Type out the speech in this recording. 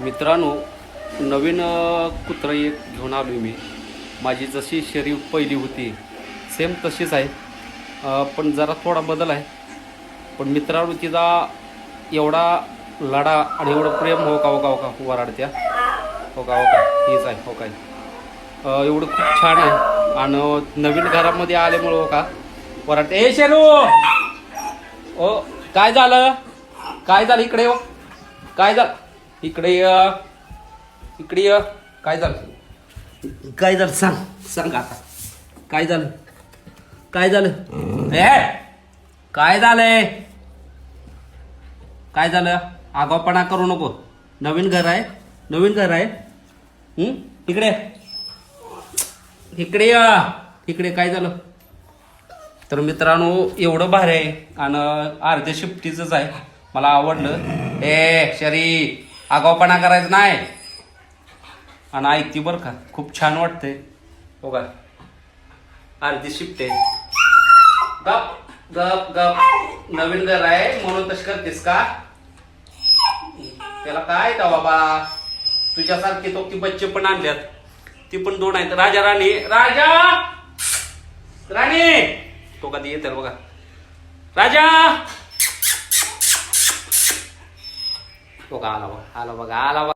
मित्रांनो नवीन अ, कुत्रं एक घेऊन आलो मी. माझी जशी शरीर पहिली होती सेम तशीच आहे. पण जरा थोडा बदल आहे. पण मित्रांनो तिचा एवढा लढा आणि एवढं प्रेम हो का हो का हो का वराडत्या? हो का हो का हीच आहे हो काय एवढं खूप छान आहे. आणि नवीन घरामध्ये आल्यामुळं हो का वराडते हे शेरू ओ काय झालं? काय झालं इकडे? हो काय झालं? इकडे य. इकडे य. काय झालं? काय झालं? सांग. सांग आता. काय झालं? काय झालं? ए काय झालंय? काय झालं? आगावपणा करू नको. नवीन घर आहे. नवीन घर आहे? इकडे. इकडे या. इकडे काय झालं? तर मित्रांनो एवढं भारी आहे. आणि अर्ध्या शिफ्टीचंच आहे. मला आवडलं. ए शरी. आगावपणा करायचं नाही. आणि ऐकती बरं का खूप छान वाटते हो का अर्धी शिफ्ट आहे गप गप गप. नवीन घर आहे म्हणून तशी करतेस का? त्याला काय का बाबा? तुझ्यासारखे तो ती बच्चे पण आणल्यात. ती पण दोन आहेत. राजा राणी. राजा! राणी! तो कधी येते बघा. राजा! तो का आला बघा आला बघा आला बघा